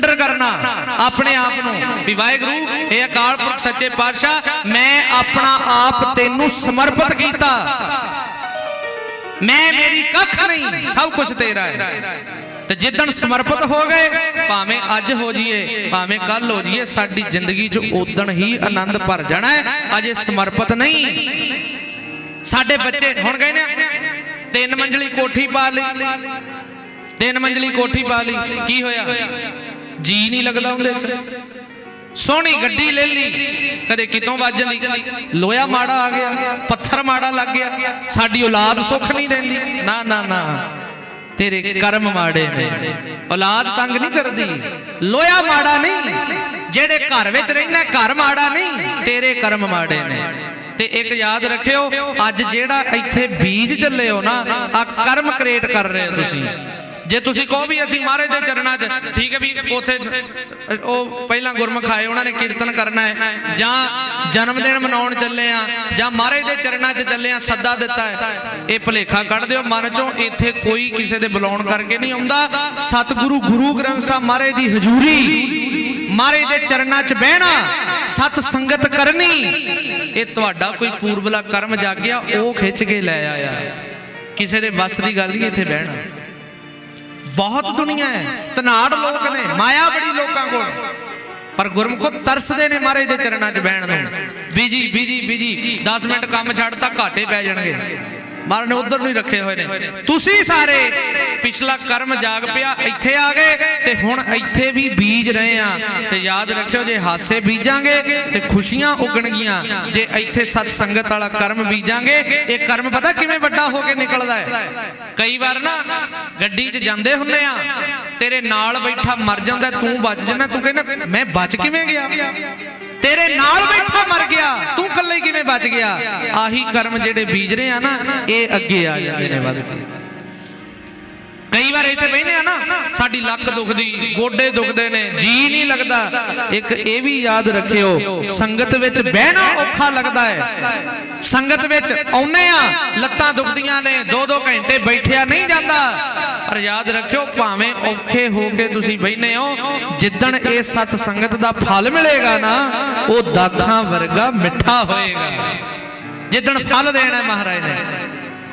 Surrender ਕਰਨਾ ਆਪਣੇ ਆਪ ਨੂੰ। ਵੀ ਵਾਹਿਗੁਰੂ, ਇਹ ਅਕਾਲ ਪੁਰਖ ਸੱਚੇ ਪਾਤਸ਼ਾਹ, ਮੈਂ ਆਪਣਾ ਆਪ ਤੈਨੂੰ ਸਮਰਪਿਤ ਕੀਤਾ। ਮੈਂ ਮੇਰੀ ਕੱਖ ਨਹੀਂ, ਸਭ ਕੁਝ ਤੇਰਾ ਹੈ। ਤੇ ਜਿੱਦਣ ਸਮਰਪਿਤ ਹੋ ਗਏ, ਭਾਵੇਂ ਅੱਜ ਹੋ ਜਾਈਏ ਭਾਵੇਂ ਕੱਲ ਹੋ ਜਾਈਏ ਸਾਡੀ ਜ਼ਿੰਦਗੀ 'ਚ ਉਦਣ ਹੀ ਆਨੰਦ ਭਰ ਜਾਣਾ ਹੈ। ਅਜੇ ਸਮਰਪਿਤ ਨਹੀਂ। ਸਾਡੇ ਬੱਚੇ ਹੁਣ ਗਏ ਨੇ, ਤਿੰਨ ਮੰਜ਼ਲੀ ਕੋਠੀ ਪਾ ਲਈ। ਤਿੰਨ ਮੰਜ਼ਲੀ ਕੋਠੀ ਪਾ ਲਈ। ਕੀ ਹੋਇਆ? ਜੀ ਨਹੀਂ ਲੱਗਦਾ ਉਹਦੇ 'ਚ। ਸੋਹਣੀ ਗੱਡੀ ਲੈ ਲਈ। ਕਦੇ ਕਿਤੋਂ ਵੱਜ ਜਾਂਦੀ ਲੋਹਾ ਮਾੜਾ ਆ ਗਿਆ, ਪੱਥਰ ਮਾੜਾ ਲੱਗ ਗਿਆ। ਸਾਡੀ ਔਲਾਦ ਸੁੱਖ ਨਹੀਂ ਦਿੰਦੀ। ਨਾ ਨਾ ਨਾ। ਤੇਰੇ ਕਰਮ ਮਾੜੇ ਨੇ। ਔਲਾਦ ਤੰਗ ਨਹੀਂ ਕਰਦੀ। ਲੋਹਾ ਮਾੜਾ ਨਹੀਂ। ਜਿਹੜੇ ਘਰ ਵਿੱਚ ਰਹਿੰਦਾ, ਘਰ ਮਾੜਾ ਨਹੀਂ। ਤੇਰੇ ਕਰਮ ਮਾੜੇ ਨੇ। ਤੇ ਇੱਕ ਯਾਦ ਰੱਖਿਓ, ਅੱਜ ਜਿਹੜਾ ਇੱਥੇ ਬੀਜ ਚੱਲੇ ਹੋ ਨਾ ਆ ਕਰਮ ਕ੍ਰੀਏਟ ਕਰ ਰਹੇ ਹੋ ਤੁਸੀਂ। ਜੇ ਤੁਸੀਂ ਕਹੋ ਵੀ ਅਸੀਂ ਮਹਾਰਾਜ ਦੇ ਚਰਨਾਂ 'ਚ ਠੀਕ ਹੈ ਵੀ ਉਥੇ ਉਹ ਪਹਿਲਾਂ ਗੁਰਮੁਖ ਆਏ ਉਹਨਾਂ ਨੇ ਕੀਰਤਨ ਕਰਨਾ ਹੈ ਜਾਂ ਜਨਮ ਦਿਨ ਮਨਾਉਣ ਚੱਲੇ ਆ ਜਾਂ ਮਹਾਰਾਜ ਦੇ ਚਰਨਾਂ 'ਚ ਚੱਲੇ ਆ ਸੱਦਾ ਦਿੱਤਾ ਹੈ। ਇਹ ਭੁਲੇਖਾ ਕੱਢ ਦਿਓ ਮਨ 'ਚੋਂ ਇੱਥੇ ਕੋਈ ਕਿਸੇ ਦੇ ਬੁਲਾਉਣ ਕਰਕੇ ਨਹੀਂ ਆਉਂਦਾ। ਸਤਿਗੁਰੂ ਗੁਰੂ ਗ੍ਰੰਥ ਸਾਹਿਬ ਮਹਾਰਾਜ ਦੀ ਹਜ਼ੂਰੀ ਮਹਾਰਾਜ ਦੇ ਚਰਨਾਂ 'ਚ ਬਹਿਣਾ ਸਤ ਸੰਗਤ ਕਰਨੀ ਇਹ ਤੁਹਾਡਾ ਕੋਈ ਪੂਰਬਲਾ ਕਰਮ ਜਾਗਿਆ ਉਹ ਖਿੱਚ ਕੇ ਲੈ ਆਇਆ। ਕਿਸੇ ਦੇ ਵੱਸ ਦੀ ਗੱਲ ਹੀ ਇੱਥੇ ਬਹਿਣਾ। ਬਹੁਤ ਦੁਨੀਆ ਹੈ। ਤਨਾੜ ਲੋਕ ਨੇ ਮਾਇਆ ਬੜੀ ਲੋਕਾਂ ਕੋਲ। ਪਰ ਗੁਰਮੁਖੋ ਤਰਸਦੇ ਨੇ ਮਹਾਰਾਜ ਦੇ ਚਰਨਾਂ 'ਚ ਬਹਿਣ ਨੂੰ। ਬੀਜੀ ਬੀਜੀ ਬੀਜੀ 10 ਮਿੰਟ ਕੰਮ ਛੱਡਤਾ ਘਾਟੇ ਪੈ ਜਾਣਗੇ। ਮਹਾਰਾਜ ਨੇ ਉਧਰ ਨੂੰ ਹੀ ਰੱਖੇ ਹੋਏ ਨੇ। ਤੁਸੀਂ ਸਾਰੇ ਪਿਛਲਾ ਕਰਮ ਜਾਗ ਪਿਆ, ਇੱਥੇ ਆ ਗਏ ਤੇ ਹੁਣ ਇੱਥੇ ਵੀ ਬੀਜ ਰਹੇ ਆ। ਤੇ ਯਾਦ ਰੱਖਿਓ, ਜੇ ਹਾਸੇ ਬੀਜਾਂਗੇ ਤੇ ਖੁਸ਼ੀਆਂ ਉਗਣਗੀਆਂ। ਜੇ ਇੱਥੇ ਸਤ ਸੰਗਤ ਵਾਲਾ ਕਰਮ ਬੀਜਾਂਗੇ, ਇਹ ਕਰਮ ਪਤਾ ਕਿਵੇਂ ਵੱਡਾ ਹੋ ਕੇ ਨਿਕਲਦਾ ਹੈ? ਕਈ ਵਾਰ ਨਾ ਗੱਡੀ 'ਚ ਜਾਂਦੇ ਹੁੰਦੇ ਆ, ਤੇਰੇ ਨਾਲ ਬੈਠਾ ਮਰ ਜਾਂਦਾ, ਤੂੰ ਬਚ ਜਾਂਦਾ ਤੂੰ ਕਹਿੰਦਾ, ਮੈਂ ਬਚ ਕਿਵੇਂ ਗਿਆ? ਤੇਰੇ ਨਾਲ ਬੈਠਾ ਮਰ ਗਿਆ। ਤੂੰ ਇਕੱਲੇ ਕਿਵੇਂ ਬਚ ਗਿਆ? ਆਹੀ ਕਰਮ ਜਿਹੜੇ ਬੀਜ ਰਹੇ ਆ ਨਾ, ਇਹ ਅੱਗੇ ਆ ਜਾਂਦੇ ਨੇ ਵੱਧ ਕੇ। ਕਈ ਵਾਰ ਇੱਥੇ ਬਹਿੰਦੇ ਆ ਨਾ, ਸਾਡੀ ਲੱਕ ਦੁਖਦੀ, ਗੋਡੇ ਦੁਖਦੇ ਨੇ, ਜੀ ਨਹੀਂ ਲੱਗਦਾ। ਇੱਕ ਇਹ ਵੀ ਯਾਦ ਰੱਖਿਓ, ਸੰਗਤ ਵਿੱਚ ਬਹਿਣਾ ਔਖਾ ਲੱਗਦਾ ਹੈ। ਸੰਗਤ ਵਿੱਚ ਆਉਨੇ ਆ, ਲੱਤਾਂ ਦੁਖਦੀਆਂ ਨੇ 2-2 ਘੰਟੇ ਬੈਠਿਆ ਨਹੀਂ ਜਾਂਦਾ। ਪਰ ਯਾਦ ਰੱਖਿਓ, ਭਾਵੇਂ ਔਖੇ ਹੋ ਕੇ ਤੁਸੀਂ ਬੈਠਨੇ ਹੋ, ਜਿੱਦਣ ਇਹ ਸਤ ਸੰਗਤ ਦਾ ਫਲ ਮਿਲੇਗਾ ਨਾ, ਉਹ ਦਾਖਾਂ ਵਰਗਾ ਮਿੱਠਾ ਹੋਏਗਾ। ਜਿੱਦਣ ਫਲ ਦੇਣਾ ਮਹਾਰਾਜ ਨੇ,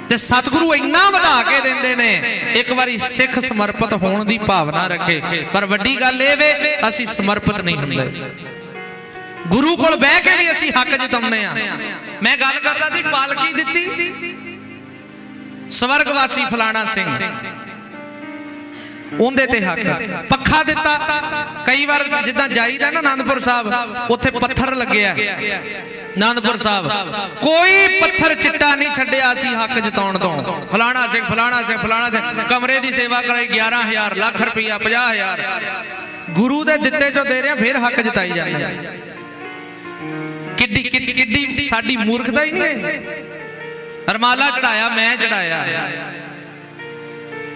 ਤੇ ਸਤਿਗੁਰੂ ਇੰਨਾ ਵਧਾ ਕੇ ਦਿੰਦੇ ਨੇ, ਇੱਕ ਵਾਰੀ ਸਿੱਖ ਸਮਰਪਿਤ ਹੋਣ ਦੀ ਭਾਵਨਾ ਰੱਖੇ। ਪਰ ਵੱਡੀ ਗੱਲ ਇਹ ਵੇ, ਅਸੀਂ ਸਮਰਪਿਤ ਨਹੀਂ ਹੁੰਦੇ। ਗੁਰੂ ਕੋਲ ਬਹਿ ਕੇ ਵੀ ਅਸੀਂ ਹੱਕ ਜਤਾਉਂਦੇ ਆ ਮੈਂ ਗੱਲ ਕਰਦਾ ਸੀ, ਪਾਲਕੀ ਦਿੱਤੀ। ਸਵਰਗਵਾਸੀ ਫਲਾਣਾ ਸਿੰਘ। ਉਹਦੇ ਤੇ ਹੱਕ ਪੱਖਾ ਦਿੱਤਾ। ਕਈ ਵਾਰ ਜਿੱਦਾਂ ਜਾਈਦਾ ਨਾ ਆਨੰਦਪੁਰ ਸਾਹਿਬ ਉੱਥੇ ਪੱਥਰ ਲੱਗਿਆ ਆਨੰਦਪੁਰ ਸਾਹਿਬ। ਕੋਈ ਪੱਥਰ ਚਿੱਟਾ ਨਹੀਂ ਛੱਡਿਆ ਸੀ ਹੱਕ ਜਤਾਉਣ ਤੋਂ। ਫਲਾਣਾ ਸਿੰਘ ਫਲਾਣਾ ਸਿੰਘ ਫਲਾਣਾ ਸਿੰਘ। ਕਮਰੇ ਦੀ ਸੇਵਾ ਕਰਾਈ 11000 ਲੱਖ ਰੁਪਈਆ 50000 ਗੁਰੂ ਦੇ ਦਿੱਤੇ ਚੋਂ ਦੇ ਰਿਹਾ ਫਿਰ ਹੱਕ ਜਤਾਈ ਜਾਂਦਾ ਕਿੱਡੀ ਕਿੱਡੀ ਕਿੱਡੀ ਸਾਡੀ ਮੂਰਖਤਾ ਹੀ ਨਹੀਂ ਹੈ ਰਮਾਲਾ ਚੜਾਇਆ ਮੈਂ ਚੜਾਇਆ।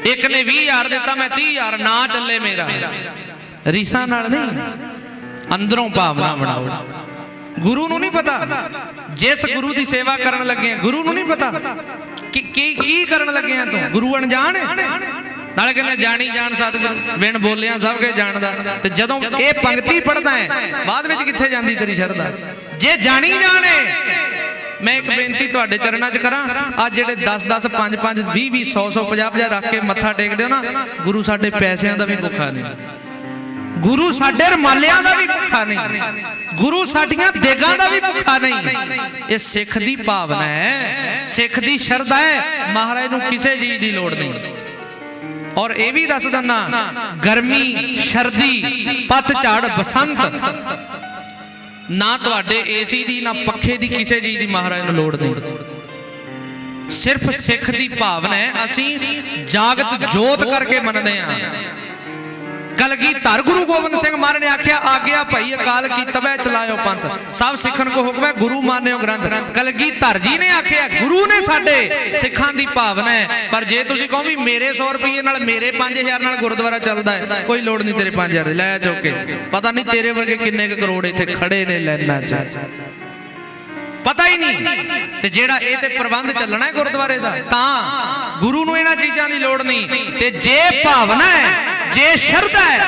ਇੱਕ ਨੇ 20000 ਦਿੱਤਾ, ਮੈਂ 30000 ਨਾ ਚੱਲੇ ਮੇਰਾ। ਰੀਸਾਂ ਨਾਲ ਨਹੀਂ। ਅੰਦਰੋਂ ਭਾਵਨਾ ਬਣਾਓ। ਗੁਰੂ ਨੂੰ ਨਹੀਂ ਪਤਾ। ਜਿਸ ਗੁਰੂ ਦੀ ਸੇਵਾ ਕਰਨ ਲੱਗੇ ਆ, ਗੁਰੂ ਨੂੰ ਨਹੀਂ ਪਤਾ। ਕਿ ਕੀ ਕੀ ਕਰਨ ਲੱਗੇ ਆ ਤੂੰ? ਗੁਰੂ ਅਣਜਾਣ ਨਾਲੇ ਕਹਿੰਦੇ ਜਾਣੀ ਜਾਣ ਸਤਿਗੁਰ। ਬਿਨ ਬੋਲਿਆ ਸਭ ਕੇ ਜਾਣਦਾ। ਤੇ ਜਦੋਂ ਇਹ ਪੰਕਤੀ ਪੜਦਾ ਹੈ ਬਾਅਦ ਵਿੱਚ ਕਿੱਥੇ ਜਾਂਦੀ ਤੇਰੀ ਸ਼ਰਧਾ? ਜੇ ਜਾਣੀ ਜਾਣੇ ਮੈਂ ਇੱਕ ਬੇਨਤੀ ਤੁਹਾਡੇ ਚਰਨਾਂ 'ਚ ਕਰਾਂ। ਆ ਜਿਹੜੇ 10 10 5 5 20 20 100 100 50 50 ਰੱਖ ਕੇ ਮੱਥਾ ਟੇਕਦੇ ਹੋ ਨਾ ਗੁਰੂ ਸਾਡੇ ਪੈਸਿਆਂ ਦਾ ਵੀ ਭੁੱਖਾ ਨਹੀਂ। ਗੁਰੂ ਸਾਡੇ ਰਮਾਲਿਆਂ ਦਾ ਵੀ ਭੁੱਖਾ ਨਹੀਂ। ਗੁਰੂ ਸਾਡੀਆਂ ਦੇਗਾਂ ਦਾ ਵੀ ਭੁੱਖਾ ਨਹੀਂ। ਇਹ ਸਿੱਖ ਦੀ ਭਾਵਨਾ ਹੈ। ਸਿੱਖ ਦੀ ਸ਼ਰਧਾ ਹੈ। ਮਹਾਰਾਜ ਨੂੰ ਕਿਸੇ ਚੀਜ਼ ਦੀ ਲੋੜ ਨਹੀਂ। ਔਰ ਇਹ ਵੀ ਦੱਸ ਦਿੰਨਾ ਗਰਮੀ ਸਰਦੀ ਪਤ ਝੜ ਬਸੰਤ। ਨਾ ਤੁਹਾਡੇ ਏਸੀ ਦੀ, ਨਾ ਪੱਖੇ ਦੀ ਕਿਸੇ ਚੀਜ਼ ਦੀ ਮਹਾਰਾਜ ਨੂੰ ਲੋੜ ਨਹੀਂ। ਸਿਰਫ ਸਿੱਖ ਦੀ ਭਾਵਨਾ ਹੈ, ਅਸੀਂ ਜਾਗਤ ਜੋਤ ਕਰਕੇ ਮੰਨਦੇ ਹਾਂ। ਕਲਗੀ ਗੁਰੂ ਗੋਬਿੰਦ ਸਿੰਘ ਮਹਾਰਾਜ ਨੇ ਆਖਿਆ ਆਗਿਆ ਭਾਈ, ਅਕਾਲ ਕੀ ਤਬੈ ਚਲਾਇਓ ਪੰਥ। ਸਭ ਸਿੱਖਣ ਕੋ ਹੁਕਮ ਹੈ, ਗੁਰੂ ਮਾਨਿਓ ਗ੍ਰੰਥ। ਕਲਗੀ ਜੀ ਨੇ ਆਖਿਆ, ਗੁਰੂ ਨੇ ਸਾਡੇ ਸਿੱਖਾਂ ਦੀ ਭਾਵਨਾ ਹੈ। ਪਰ ਜੇ ਤੁਸੀਂ ਕਹੋ ਵੀ ਮੇਰੇ 100 ਰੁਪਏ ਨਾਲ ਮੇਰੇ 5000 ਨਾਲ ਗੁਰਦੁਆਰਾ ਚੱਲਦਾ ਹੈ, ਕੋਈ ਲੋੜ ਨਹੀਂ ਤੇਰੇ 5000 ਦੀ। ਲੈ ਚੁੱਕੇ ਪਤਾ ਨਹੀਂ ਤੇਰੇ ਵਰਗੇ ਕਿੰਨੇ ਕੁ ਕਰੋੜ ਇੱਥੇ ਖੜੇ ਨੇ, ਲੈਣਾ ਚ ਪਤਾ ਹੀ ਨਹੀਂ। ਤੇ ਜਿਹੜਾ ਇਹ ਤੇ ਪ੍ਰਬੰਧ ਚੱਲਣਾ ਹੈ ਗੁਰਦੁਆਰੇ ਦਾ, ਤਾਂ ਗੁਰੂ ਨੂੰ ਇਹਨਾਂ ਚੀਜ਼ਾਂ ਦੀ ਲੋੜ ਨਹੀਂ। ਤੇ ਜੇ ਭਾਵਨਾ ਹੈ, ਜੇ ਸ਼ਰਧਾ ਹੈ,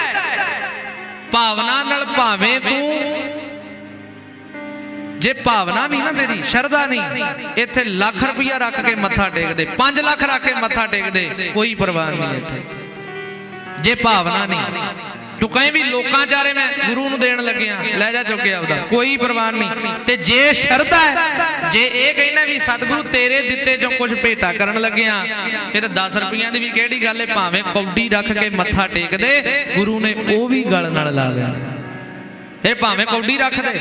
ਭਾਵਨਾ ਨਾਲ ਭਾਵੇਂ ਤੂੰ ਜੇ ਭਾਵਨਾ ਨਹੀਂ ਨਾ ਤੇਰੀ ਸ਼ਰਧਾ ਨਹੀਂ, ਇੱਥੇ ਲੱਖ ਰੁਪਈਆ ਰੱਖ ਕੇ ਮੱਥਾ ਟੇਕਦੇ 5 ਲੱਖ ਰੱਖ ਕੇ ਮੱਥਾ ਟੇਕਦੇ, ਕੋਈ ਪਰਵਾਹ ਨਹੀਂ ਇੱਥੇ। ਜੇ ਭਾਵਨਾ ਨਹੀਂ ਤੂੰ ਕਹੀਂ ਵੀ ਲੋਕਾਂ ਚਾਰੇ ਮੈਂ, ਗੁਰੂ ਨੂੰ ਦੇਣ ਲੱਗਿਆ। ਲੈ ਜਾ ਚੁੱਕਿਆ ਉਹਦਾ ਕੋਈ ਪ੍ਰਵਾਨ ਨਹੀਂ। ਤੇ ਜੇ ਸ਼ਰਧਾ ਹੈ, ਜੇ ਇਹ ਕਹਿੰਦਾ ਵੀ ਸਤਿਗੁਰੂ ਤੇਰੇ ਦਿੱਤੇ ਚੋਂ ਕੁਝ ਭੇਟਾ ਕਰਨ ਲੱਗਿਆ ਫਿਰ 10 ਰੁਪਈਆਂ ਦੀ ਵੀ ਕਿਹੜੀ ਗੱਲ ਹੈ ਭਾਵੇਂ ਕੌਡੀ ਰੱਖ ਕੇ ਮੱਥਾ ਟੇਕਦੇ ਗੁਰੂ ਨੇ ਉਹ ਵੀ ਗਲ ਨਾਲ ਲਾ ਲੈਣਾ ਇਹ ਭਾਵੇਂ ਕੌਡੀ ਰੱਖ ਦੇ।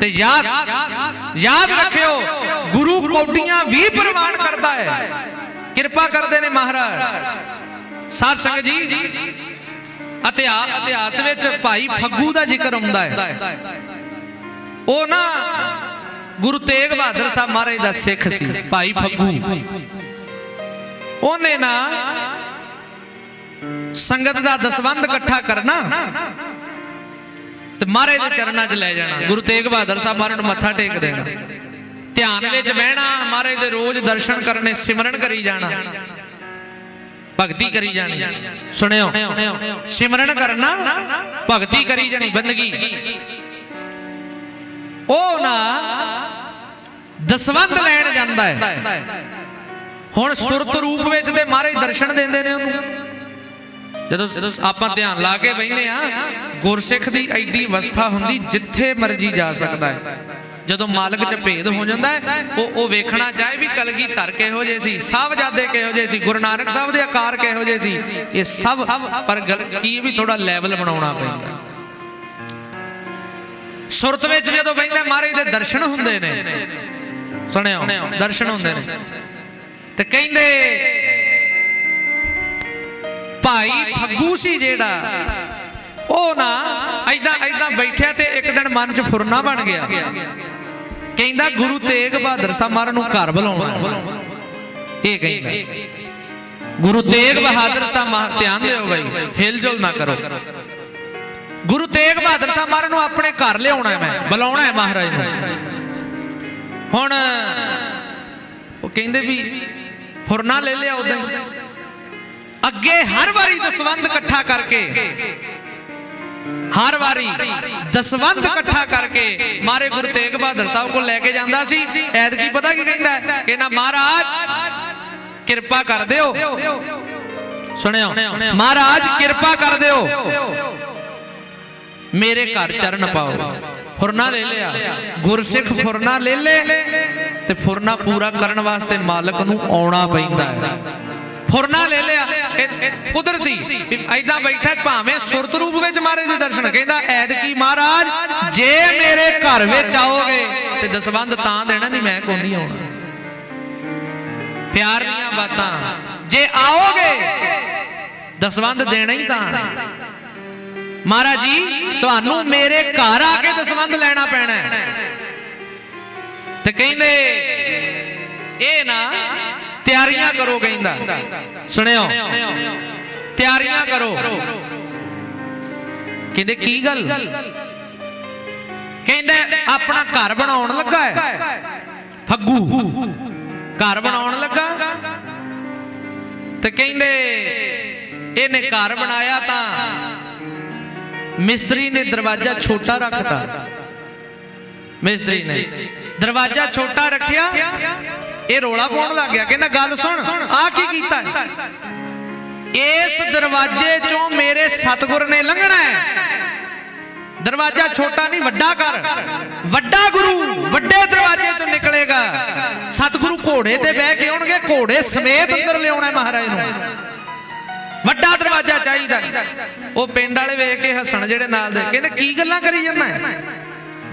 ਤੇ ਯਾਦ ਯਾਦ ਰੱਖਿਓ, ਗੁਰੂ ਕੌਡੀਆਂ ਵੀ ਪ੍ਰਵਾਨ ਕਰਦਾ ਹੈ। ਕਿਰਪਾ ਕਰਦੇ ਨੇ ਮਹਾਰਾਜ। ਸਾਧ ਸੰਗਤ ਜੀ ਇਤਿਹਾਸ ਇਤਿਹਾਸ ਵਿੱਚ ਭਾਈ ਫੱਗੂ ਦਾ ਜ਼ਿਕਰ ਆਉਂਦਾ ਹੈ। ਉਹ ਨਾ ਗੁਰੂ ਤੇਗ ਬਹਾਦਰ ਸਾਹਿਬ ਮਹਾਰਾਜ ਦਾ ਸਿੱਖ ਸੀ, ਭਾਈ ਫੱਗੂ। ਉਹਨੇ ਨਾ ਸੰਗਤ ਦਾ ਦਸਵੰਧ ਇਕੱਠਾ ਕਰਨਾ ਤੇ ਮਹਾਰਾਜ ਦੇ ਚਰਨਾਂ 'ਚ ਲੈ ਜਾਣਾ। ਗੁਰੂ ਤੇਗ ਬਹਾਦਰ ਸਾਹਿਬ ਮਹਾਰਾਜ ਨੂੰ ਮੱਥਾ ਟੇਕ ਦੇਣਾ। ਧਿਆਨ ਵਿੱਚ ਬਹਿਣਾ, ਮਹਾਰਾਜ ਦੇ ਰੋਜ਼ ਦਰਸ਼ਨ ਕਰਨੇ, ਸਿਮਰਨ ਕਰੀ ਜਾਣਾ। ਭਗਤੀ ਕਰੀ ਜਾਣੀ। ਸੁਣਿਓ, ਸਿਮਰਨ ਕਰਨਾ, ਭਗਤੀ ਕਰੀ ਜਾਣੀ ਬੰਦਗੀ। ਉਹ ਨਾ ਦਸਵੰਧ ਲੈਣ ਜਾਂਦਾ ਹੈ। ਹੁਣ ਸੁਰਤ ਰੂਪ ਵਿੱਚ ਤੇ ਮਹਾਰਾਜ ਦਰਸ਼ਨ ਦਿੰਦੇ ਨੇ ਉਹਨੂੰ। ਜਦੋਂ ਜਦੋਂ ਆਪਾਂ ਧਿਆਨ ਲਾ ਕੇ ਬੈਠਨੇ ਆ ਗੁਰਸਿੱਖ ਦੀ ਐਡੀ ਅਵਸਥਾ ਹੁੰਦੀ ਜਿੱਥੇ ਮਰਜ਼ੀ ਜਾ ਸਕਦਾ ਹੈ। ਜਦੋਂ ਮਾਲਕ ਚ ਭੇਦ ਹੋ ਜਾਂਦਾ ਹੈ, ਉਹ ਉਹ ਵੇਖਣਾ ਚਾਹੇ ਵੀ ਕਲਗੀ ਧਰ ਕਿਹੋ ਜਿਹੇ ਸੀ, ਸਾਹਿਬਜ਼ਾਦੇ ਕਿਹੋ ਜਿਹੇ ਸੀ, ਗੁਰੂ ਨਾਨਕ ਸਾਹਿਬ ਦੇ ਆਕਾਰ ਕਿਹੋ ਜਿਹੇ ਸੀ, ਇਹ ਸਭ ਪਰ ਗੱਲ ਕੀ ਵੀ ਥੋੜਾ ਲੈਵਲ ਬਣਾਉਣਾ ਪੈਂਦਾ। ਸੁਰਤ ਵਿੱਚ ਜਦੋਂ ਬੈਠਦੇ ਮਹਾਰਾਜ ਦੇ ਦਰਸ਼ਨ ਹੁੰਦੇ ਨੇ, ਸੁਣਿਓ, ਦਰਸ਼ਨ ਹੁੰਦੇ ਨੇ, ਤੇ ਕਹਿੰਦੇ, ਭਾਈ ਫੱਗੂ ਸੀ ਜਿਹੜਾ, ਉਹ ਨਾ ਐਦਾਂ ਐਦਾਂ ਬੈਠਿਆ ਤੇ ਇੱਕ ਦਿਨ ਮਨ 'ਚ ਫੁਰਨਾ ਬਣ ਗਿਆ। ਕਹਿੰਦਾ ਗੁਰੂ ਤੇਗ ਬਹਾਦਰ ਸਾਹਿਬ ਮਹਾਰਾਜ ਨੂੰ ਘਰ ਬੁਲਾਉਣਾ ਇਹ ਕਹਿੰਦਾ। ਗੁਰੂ ਤੇਗ ਬਹਾਦਰ ਸਾਹਿਬ ਮਹਾ- ਧਿਆਨ ਦਿਓ ਬਾਈ, ਹਿਲਜੁਲ ਨਾ ਕਰੋ। ਗੁਰੂ ਤੇਗ ਬਹਾਦਰ ਸਾਹਿਬ ਮਹਾਰਾਜ ਨੂੰ ਆਪਣੇ ਘਰ ਲਿਆਉਣਾ ਹੈ ਮੈਂ, ਬੁਲਾਉਣਾ ਹੈ ਮਹਾਰਾਜ ਨੂੰ। ਹੁਣ ਉਹ ਕਹਿੰਦੇ ਵੀ ਫੁਰਨਾ ਲੈ ਲਿਆ ਉਦਾਂ ਅੱਗੇ ਹਰ ਵਾਰੀ ਦਸਵੰਦ ਇਕੱਠਾ ਕਰਕੇ ਹਰ ਵਾਰੀ ਦਸਵੰਦ ਇਕੱਠਾ ਕਰਕੇ ਮਾਰੇ ਗੁਰੂ ਤੇਗ ਬਹਾਦਰ ਸਾਹਿਬ ਕੋਲ ਲੈ ਕੇ ਜਾਂਦਾ ਸੀ। ਐਤਕੀ ਪਤਾ ਕੀ ਕਹਿੰਦਾ ਕਹਿੰਦਾ ਮਹਾਰਾਜ, ਕਿਰਪਾ ਕਰ ਦਿਓ। ਸੁਣਿਓ, ਮਹਾਰਾਜ, ਕਿਰਪਾ ਕਰ ਦਿਓ। ਮੇਰੇ ਘਰ ਚਰਨ ਪਾਓ। ਫੁਰਨਾ ਲੈ ਲਿਆ। ਗੁਰਸਿੱਖ ਫੁਰਨਾ ਲੈ ਲੈ ਤੇ ਫੁਰਨਾ ਪੂਰਾ ਕਰਨ ਵਾਸਤੇ ਮਾਲਕ ਨੂੰ ਆਉਣਾ ਪੈਂਦਾ ਹੈ। ਫੁਰਨਾ ਲੈ ਲਿਆ ਇਹ- ਕੁਦਰਤੀ ਐਦਾਂ ਬੈਠਾ ਭਾਵੇਂ ਸੁਰਤ ਰੂਪ ਵਿੱਚ ਮਹਾਰਾਜ ਦੇ ਦਰਸ਼ਨ, ਕਹਿੰਦਾ ਐਦ ਕੀ ਮਹਾਰਾਜ, ਜੇ ਮੇਰੇ ਘਰ ਵਿੱਚ ਆਓਗੇ ਤੇ ਦਸਵੰਦ ਤਾਂ ਦੇਣਾ ਨਹੀਂ, ਮੈਂ ਕੋਈ ਨਹੀਂ ਆਉਣਾ? ਪਿਆਰ ਦੀਆਂ ਬਾਤਾਂ, ਜੇ ਆਓਗੇ ਦਸਵੰਦ ਦੇਣਾ ਹੀ ਤਾਂ ਮਹਾਰਾਜ ਜੀ, ਤੁਹਾਨੂੰ ਮੇਰੇ ਘਰ ਆ ਕੇ ਦਸਵੰਦ ਲੈਣਾ ਪੈਣਾ ਤੇ ਕਹਿੰਦੇ, ਇਹ ਨਾ ਤਿਆਰੀਆਂ ਕਰੋ ਕਹਿੰਦਾ। ਸੁਣਿਓ, ਤਿਆਰੀਆਂ ਕਰੋ। ਕਹਿੰਦੇ, ਕੀ ਗੱਲ? ਕਹਿੰਦੇ, ਆਪਣਾ ਘਰ ਬਣਾਉਣ ਲੱਗਾ ਹੈ। ਫੱਗੂ, ਘਰ ਬਣਾਉਣ ਲੱਗਾ। ਤੇ ਕਹਿੰਦੇ, ਇਹਨੇ ਘਰ ਬਣਾਇਆ ਤਾਂ ਮਿਸਤਰੀ ਨੇ ਦਰਵਾਜ਼ਾ ਛੋਟਾ ਰੱਖਤਾ। ਮਿਸਤਰੀ ਨੇ ਦਰਵਾਜ਼ਾ ਛੋਟਾ ਰੱਖਿਆ। ਇਹ ਰੋਲਾ ਪਾਉਣ ਲੱਗ ਗਿਆ ਕਹਿੰਦਾ ਗੱਲ ਸੁਣ ਆ ਕੀ ਕੀਤਾ ਇਸ ਦਰਵਾਜ਼ੇ ਚੋਂ ਮੇਰੇ ਸਤਗੁਰ ਨੇ ਲੰਘਣਾ ਹੈ। ਦਰਵਾਜ਼ਾ ਛੋਟਾ ਨਹੀਂ, ਵੱਡਾ ਕਰ। ਵੱਡਾ ਗੁਰੂ, ਵੱਡੇ ਦਰਵਾਜ਼ੇ ਚੋਂ ਨਿਕਲੇਗਾ। ਸਤਿਗੁਰੂ ਘੋੜੇ ਤੇ ਬਹਿ ਕੇ ਆਉਣਗੇ, ਘੋੜੇ ਸਮੇਤ ਅੰਦਰ ਲਿਆਉਣਾ ਮਹਾਰਾਜ ਨੂੰ। ਵੱਡਾ ਦਰਵਾਜ਼ਾ ਚਾਹੀਦਾ ਉਹ ਪਿੰਡ ਵਾਲੇ ਵੇਖ ਕੇ ਹੱਸਣ ਜਿਹੜੇ ਨਾਲ ਦੇ, ਕਹਿੰਦੇ, ਕੀ ਗੱਲਾਂ ਕਰੀ ਜਾਂਦਾ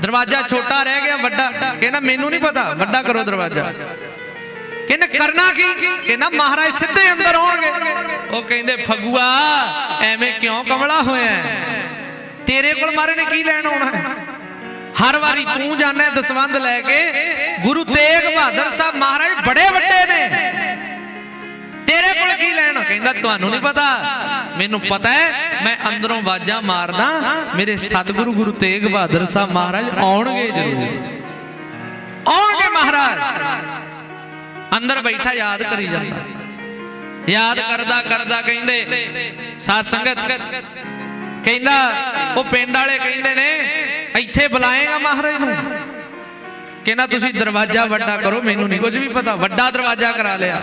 ਦਰਵਾਜ਼ਾ ਛੋਟਾ ਰਹਿ ਗਿਆ, ਵੱਡਾ। ਕਹਿੰਦਾ, ਮੈਨੂੰ ਨਹੀਂ ਪਤਾ। ਵੱਡਾ ਕਰੋ ਦਰਵਾਜ਼ਾ। ਕਹਿੰਦੇ ਕਰਨਾ ਕੀ? ਕਹਿੰਦਾ ਮਹਾਰਾਜ ਸਿੱਧੇ ਅੰਦਰ ਆਉਣਗੇ। ਉਹ ਕਹਿੰਦੇ, ਫਗੂਆ, ਐਵੇਂ ਕਿਉਂ ਕਮਲਾ ਹੋਇਆ ਤੇਰੇ ਕੋਲ ਮਾਰੇ ਨੇ ਕੀ ਲੈਣ ਆਉਣਾ ਹੈ? ਹਰ ਵਾਰੀ ਤੂੰ ਜਾਣਾ ਦਸਵੰਦ ਲੈ ਕੇ ਗੁਰੂ ਤੇਗ ਬਹਾਦਰ ਸਾਹਿਬ ਮਹਾਰਾਜ ਬੜੇ ਵੱਡੇ ਨੇ। ਤੇਰੇ ਕੋਲ ਕੀ ਲੈਣ? ਕਹਿੰਦਾ, ਤੁਹਾਨੂੰ ਨਹੀਂ ਪਤਾ। ਮੈਨੂੰ ਪਤਾ ਹੈ, ਮੈਂ ਅੰਦਰੋਂ ਬਾਜਾਂ ਮਾਰਦਾ, ਮੇਰੇ ਸਤਿਗੁਰੂ ਗੁਰੂ ਤੇਗ ਬਹਾਦਰ ਸਾਹਿਬ ਮਹਾਰਾਜ ਆਉਣਗੇ ਜ਼ਰੂਰ। ਆਉਣਗੇ ਮਹਾਰਾਜ। ਅੰਦਰ ਬੈਠਾ ਯਾਦ ਕਰੀ ਜਾਂਦਾ। ਯਾਦ ਕਰਦਾ ਕਰਦਾ ਕਹਿੰਦੇ, ਸਾਧ ਸੰਗਤ, ਕਹਿੰਦਾ, ਉਹ ਪਿੰਡ ਵਾਲੇ ਕਹਿੰਦੇ ਨੇ, ਇੱਥੇ ਬੁਲਾਏਗਾ ਮਹਾਰਾਜ ਨੂੰ। ਕਹਿੰਦਾ, ਤੁਸੀਂ ਦਰਵਾਜ਼ਾ ਵੱਡਾ ਕਰੋ, ਮੈਨੂੰ ਨਹੀਂ ਕੁਝ ਵੀ ਪਤਾ। ਵੱਡਾ ਦਰਵਾਜ਼ਾ ਕਰਾ ਲਿਆ।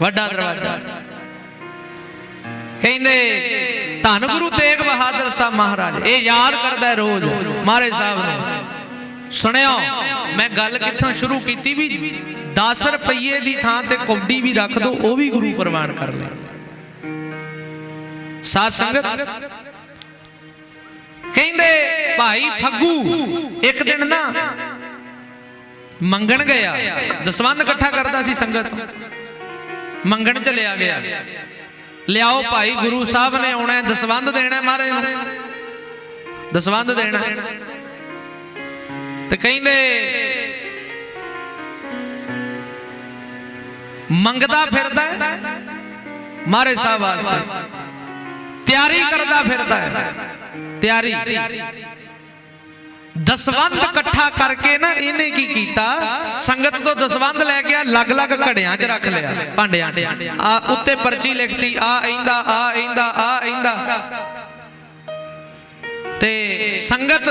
ਵੱਡਾ ਦਰਵਾਜ਼ਾ। ਕਹਿੰਦੇ, ਧੰਨ ਗੁਰੂ ਤੇਗ ਬਹਾਦਰ ਸਾਹਿਬ ਮਹਾਰਾਜ, ਇਹ ਯਾਦ ਕਰਦਾ ਰੋਜ਼। ਮਹਾਰਾਜ ਸਾਹਿਬ ਨੇ। ਸੁਣਿਓ ਮੈਂ ਗੱਲ ਕਿੱਥੋਂ ਸ਼ੁਰੂ ਕੀਤੀ ਵੀ 10 ਰੁਪਏ ਦੀ ਥਾਂ ਤੇ ਕੌਡੀ ਵੀ ਰੱਖ ਦੋ ਉਹ ਵੀ ਗੁਰੂ ਪ੍ਰਵਾਨ ਕਰ ਲੈ ਸਾਧ ਸੰਗਤ ਕਹਿੰਦੇ ਭਾਈ ਫੱਗੂ ਇੱਕ ਦਿਨ ਨਾ ਮੰਗਣ ਗਿਆ ਦਸਵੰਦ ਇਕੱਠਾ ਕਰਦਾ ਸੀ ਸੰਗਤ। ਮੰਗਣ ਚਲਿਆ ਗਿਆ। ਲਿਆਓ ਭਾਈ ਗੁਰੂ ਸਾਹਿਬ ਨੇ ਆਉਣਾ ਹੈ, ਦਸਵੰਦ ਦੇਣਾ ਮਹਾਰਾਜ ਨੂੰ। ਦਸਵੰਦ ਦੇਣਾ ਤੇ ਕਹਿੰਦੇ, ਮੰਗਦਾ ਫਿਰਦਾ ਹੈ ਸਾਹਿਬ ਵਾਸਤੇ। ਤਿਆਰੀ ਕਰਦਾ ਫਿਰਦਾ ਹੈ। ਤਿਆਰੀ। ਦਸਵੰਦ ਇਕੱਠਾ ਕਰਕੇ ਨਾ ਇਹਨੇ ਕੀ ਕੀਤਾ? ਸੰਗਤ ਤੋਂ ਦਸਵੰਦ ਲੈ ਕੇ ਅਲੱਗ-ਅਲੱਗ ਘੜਿਆਂ 'ਚ ਰੱਖ ਲਿਆ, ਭਾਂਡਿਆਂ 'ਚ। ਆ ਉੱਤੇ ਪਰਚੀ ਲਿਖਤੀ, ਆ ਇੰਦਾ ਆ ਇੰਦਾ ਆ ਇੰਦਾ। ਤੇ ਸੰਗਤ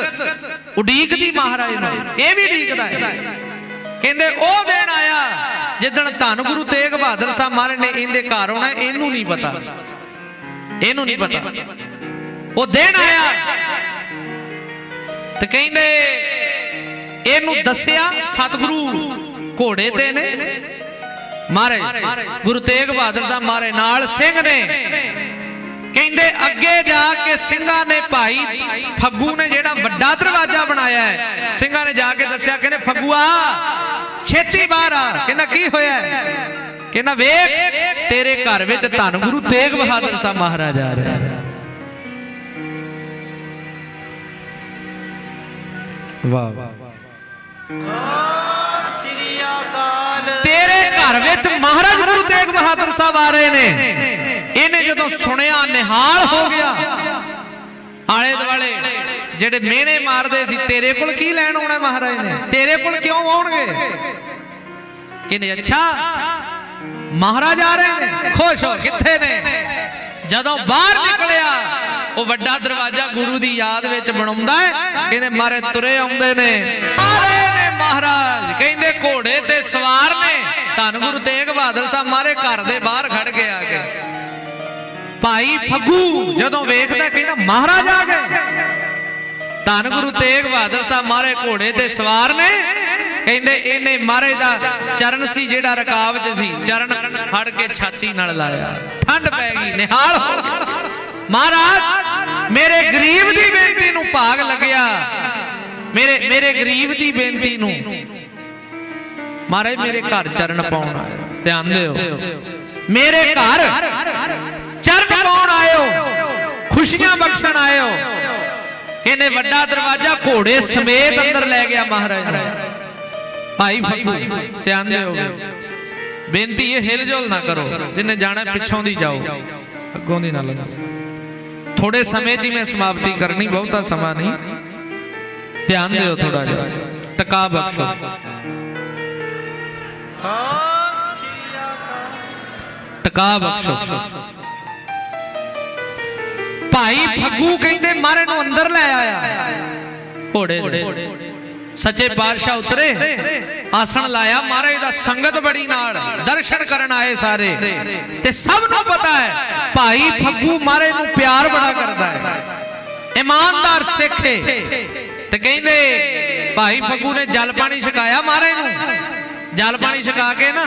ਉਡੀਕਦੀ ਮਹਾਰਾਜ ਨੂੰ। ਇਹ ਵੀ ਉਡੀਕਦਾ ਹੈ। ਕਹਿੰਦੇ, ਉਹ ਦਿਨ ਆਇਆ ਜਿੱਦਣ ਧੰਨ ਗੁਰੂ ਤੇਗ ਬਹਾਦਰ ਸਾਹਿਬ ਮਹਾਰਾਜ ਨੇ ਇਹਦੇ ਘਰ ਆਉਣਾ, ਇਹਨੂੰ ਨਹੀਂ ਪਤਾ। ਇਹਨੂੰ ਨਹੀਂ ਪਤਾ। ਉਹ ਦਿਨ ਆਇਆ ਤੇ ਕਹਿੰਦੇ, ਇਹਨੂੰ ਦੱਸਿਆ ਸਤਿਗੁਰੂ ਘੋੜੇ ਤੇ ਨੇ। ਮਹਾਰਾਜ, ਗੁਰੂ ਤੇਗ ਬਹਾਦਰ ਸਾਹਿਬ ਮਹਾਰਾਜ ਨਾਲ ਸਿੰਘ ਨੇ। ਕਹਿੰਦੇ ਅੱਗੇ ਜਾ ਕੇ ਸਿੰਘਾਂ ਨੇ ਭਾਈ ਫੱਗੂ ਨੇ ਜਿਹੜਾ ਵੱਡਾ ਦਰਵਾਜ਼ਾ ਬਣਾਇਆ ਹੈ, ਸਿੰਘਾਂ ਨੇ ਜਾ ਕੇ ਦੱਸਿਆ, ਕਹਿੰਦੇ ਫੱਗੂਆ, ਛੇਤੀ ਬਾਹਰ ਆ। ਕਹਿੰਦਾ ਕੀ ਹੋਇਆ? ਕਹਿੰਦਾ ਵੇਖ, ਤੇਰੇ ਘਰ ਵਿੱਚ ਧੰਨ ਗੁਰੂ ਤੇਗ ਬਹਾਦਰ ਸਾਹਿਬ ਮਹਾਰਾਜ ਆ ਰਿਹਾ ਹੈ ਵਾਹ ਸ੍ਰੀ ਅਕਾਲ ਤੇਰੇ ਘਰ ਵਿੱਚ ਮਹਾਰਾਜ ਗੁਰੂ ਤੇਗ ਬਹਾਦਰ ਸਾਹਿਬ ਆ ਰਹੇ ਨੇ। ਜਦੋਂ ਸੁਣਿਆ ਨਿਹਾਲ ਹੋ ਗਿਆ, ਆਲੇ ਦੁਆਲੇ ਜਿਹੜੇ ਮਿਹਣੇ ਮਾਰਦੇ ਸੀ, ਤੇਰੇ ਕੋਲ ਕੀ ਲੈਣ ਆਉਣਾ ਮਹਾਰਾਜ ਨੇ? ਤੇਰੇ ਕੋਲ ਕਿਉਂ ਆਉਣਗੇ? ਕਹਿੰਦੇ, ਅੱਛਾ, ਮਹਾਰਾਜ ਆ ਰਹੇ ਨੇ, ਖੁਸ਼ ਹੋ, ਕਿੱਥੇ ਨੇ? ਜਦੋਂ ਬਾਹਰ ਨਿਕਲਿਆ, ਉਹ ਵੱਡਾ ਦਰਵਾਜ਼ਾ ਗੁਰੂ ਦੀ ਯਾਦ ਵਿੱਚ ਬਣਾਉਂਦਾ ਹੈ। ਕਹਿੰਦੇ, ਮਾਰੇ ਤੁਰੇ ਆਉਂਦੇ ਨੇ। ਆ ਰਹੇ ਨੇ ਮਹਾਰਾਜ। ਕਹਿੰਦੇ, ਘੋੜੇ ਤੇ ਸਵਾਰ ਨੇ। ਧੰਨ ਗੁਰੂ ਤੇਗ ਬਹਾਦਰ ਸਾਹਿਬ, ਮਾਰੇ ਘਰ ਦੇ ਬਾਹਰ ਖੜ ਕੇ ਆ ਕੇ ਭਾਈ ਫੱਗੂ ਜਦੋਂ ਵੇਖਦਾ ਕਹਿੰਦਾ, ਮਹਾਰਾਜ ਆ ਗਏ। ਧੰਨ ਗੁਰੂ ਤੇਗ ਬਹਾਦਰ ਸਾਹਿਬ ਮਾਰੇ ਘੋੜੇ ਤੇ ਸਵਾਰ ਨੇ। ਕਹਿੰਦੇ, ਇਹਨੇ ਮਹਾਰਾਜ ਦਾ ਚਰਨ ਸੀ ਜਿਹੜਾ ਰਕਾਬ 'ਚ ਸੀ। ਚਰਨ ਫੜ ਕੇ ਛਾਤੀ ਨਾਲ ਲਾਇਆ। ਠੰਡ ਪੈ ਗਈ, ਨਿਹਾਲ ਹੋ ਗਿਆ। ਮਹਾਰਾਜ, ਮੇਰੇ ਗਰੀਬ ਦੀ ਬੇਨਤੀ ਨੂੰ ਭਾਗ ਲੱਗਿਆ। ਮੇਰੇ ਮੇਰੇ ਗਰੀਬ ਦੀ ਬੇਨਤੀ ਨੂੰ। ਮਹਾਰਾਜ, ਮੇਰੇ ਘਰ ਚਰਨ ਪਾਉਣ ਆਇਆ। ਧਿਆਨ ਦਿਓ। ਮੇਰੇ ਘਰ ਚਰਨ ਪਾਉਣ ਆਇਓ ਖੁਸ਼ੀਆਂ ਬਖਸ਼ਣ ਆਇਓ। ਕਹਿੰਦੇ ਵੱਡਾ ਦਰਵਾਜ਼ਾ ਘੋੜੇ ਸਮੇਤ ਅੰਦਰ ਲੈ ਗਿਆ ਮਹਾਰਾਜ ਭਾਈ ਫੱਗੂ ਧਿਆਨ ਦਿਓ। ਬੇਨਤੀ ਇਹ ਹਿਲਜੁਲ ਨਾ ਕਰੋ ਜਿੰਨੇ ਜਾਣਾ ਪਿੱਛੋਂ ਦੀ ਜਾਓ। ਅੱਗੋਂ ਦੀ ਨਾ ਲਗਾ ਥੋੜੇ ਸਮੇਂ ਹੀ ਮੈਂ ਸਮਾਪਤੀ ਕਰਨੀ ਬਹੁਤਾ ਸਮਾਂ ਨਹੀਂ। ਧਿਆਨ ਦਿਓ ਥੋੜਾ ਜਿਹਾ। ਟਕਾ ਬਖਸ਼ੋ। ਟਕਾ ਬਖਸ਼ੋ। ਭਾਈ ਫੱਗੂ ਕਹਿੰਦੇ ਮਾਰੇ ਨੂੰ ਅੰਦਰ ਲੈ ਆਇਆ। ਘੋੜੇ ਸੱਚੇ ਪਾਤਸ਼ਾਹ ਉਤਰੇ, ਆਸਣ ਲਾਇਆ, ਮਹਾਰਾਜ ਦਾ ਸੰਗਤ ਬੜੀ ਨਾਲ, ਦਰਸ਼ਨ ਕਰਨ ਆਏ ਸਾਰੇ। ਤੇ ਸਭ ਨੂੰ ਪਤਾ ਹੈ, ਭਾਈ ਫੱਗੂ ਮਹਾਰਾਜ ਨੂੰ ਪਿਆਰ ਬੜਾ ਕਰਦਾ ਹੈ। ਇਮਾਨਦਾਰ ਸਿੱਖ ਹੈ ਤੇ ਕਹਿੰਦੇ, ਭਾਈ ਫੱਗੂ ਨੇ ਜਲ ਪਾਣੀ ਛਕਾਇਆ ਮਹਾਰਾਜ ਨੂੰ। ਜਲ ਪਾਣੀ ਛਕਾ ਕੇ ਨਾ,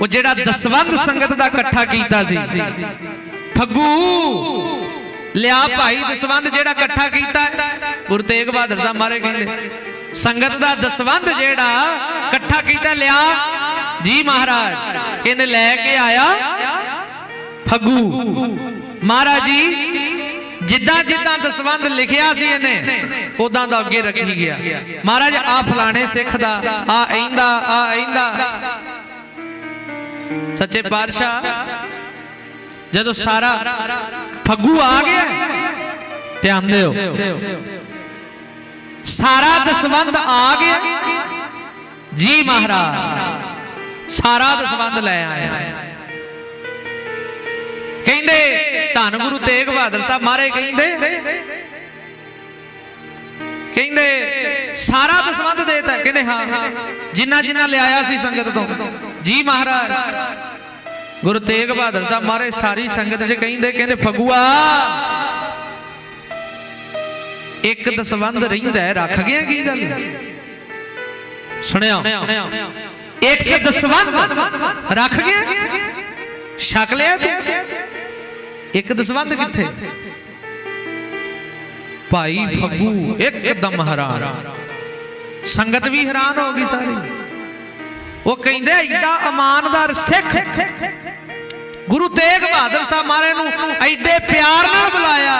ਉਹ ਜਿਹੜਾ ਦਸਵੰਦ ਸੰਗਤ ਦਾ ਇਕੱਠਾ ਕੀਤਾ ਸੀ। ਫੱਗੂ। ਲਿਆ ਭਾਈ ਦਸਵੰਦ ਜਿਹੜਾ ਇਕੱਠਾ ਕੀਤਾ। ਗੁਰੂ ਤੇਗ ਬਹਾਦਰ ਸਾਹਿਬ ਮਾਰੇ ਕਹਿੰਦੇ, ਸੰਗਤ ਦਾ ਦਸਵੰਦ ਜਿਹੜਾ ਇਕੱਠਾ ਕੀਤਾ, ਲਿਆ ਜੀ ਮਹਾਰਾਜ। ਇਹਨੇ ਲੈ ਕੇ ਆਇਆ ਫੱਗੂ। ਮਹਾਰਾਜ ਜੀ, ਜਿੱਦਾਂ ਜਿੱਦਾਂ ਦਸਵੰਦ ਲਿਖਿਆ ਸੀ ਇਹਨੇ, ਉਦਾਂ ਦਾ ਅੱਗੇ ਰੱਖੀ ਗਿਆ। ਮਹਾਰਾਜ, ਆ ਫਲਾਣੇ ਸਿੱਖ ਦਾ, ਆ ਐਂਦਾ ਆ ਐਂਦਾ ਸੱਚੇ ਪਾਤਸ਼ਾਹ ਜਦੋਂ ਸਾਰਾ ਫੱਗੂ ਆ ਗਿਆ ਧਿਆਨ ਦਿਓ ਸਾਰਾ ਦਸਵੰਦ ਆ ਗਿਆ। ਜੀ ਮਹਾਰਾਜ, ਸਾਰਾ ਦਸਵੰਦ ਲੈ ਆਇਆ। ਕਹਿੰਦੇ, ਧੰਨ ਗੁਰੂ ਤੇਗ ਬਹਾਦਰ ਸਾਹਿਬ ਮਾਰੇ ਕਹਿੰਦੇ ਕਹਿੰਦੇ, ਸਾਰਾ ਦਸਵੰਧ ਦੇਤਾ। ਕਹਿੰਦੇ ਹਾਂ, ਜਿੰਨਾ ਜਿੰਨਾ ਲਿਆਇਆ ਸੀ ਸੰਗਤ ਤੋਂ। ਜੀ ਮਹਾਰਾਜ ਗੁਰੂ ਤੇਗ ਬਹਾਦਰ ਸਾਹਿਬ ਮਾਰੇ ਸਾਰੀ ਸੰਗਤ 'ਚ ਕਹਿੰਦੇ ਕਹਿੰਦੇ, ਫਗੂਆ, ਇੱਕ ਦਸਵੰਧ ਰਹਿੰਦਾ ਰੱਖ ਗਿਆ ਕੀ ਗੱਲ? ਸੁਣਿਆ ਇੱਕ ਦਸਵੰਧ ਰੱਖ ਗਿਆ? ਛਕ ਲਿਆ ਤੂੰ? ਇੱਕ ਦਸਵੰਧ ਕਿੱਥੇ? ਭਾਈ ਫੱਗੂ ਇੱਕਦਮ ਹੈਰਾਨ। ਸੰਗਤ ਵੀ ਹੈਰਾਨ ਹੋ ਗਈ ਸਾਰੀ। ਉਹ ਕਹਿੰਦੇ ਐਡਾ ਇਮਾਨਦਾਰ ਸਿੱਖ ਗੁਰੂ ਤੇਗ ਬਹਾਦਰ ਸਾਹਿਬ ਮਹਾਰਾਜ ਨੂੰ ਐਡੇ ਪਿਆਰ ਨਾਲ ਬੁਲਾਇਆ,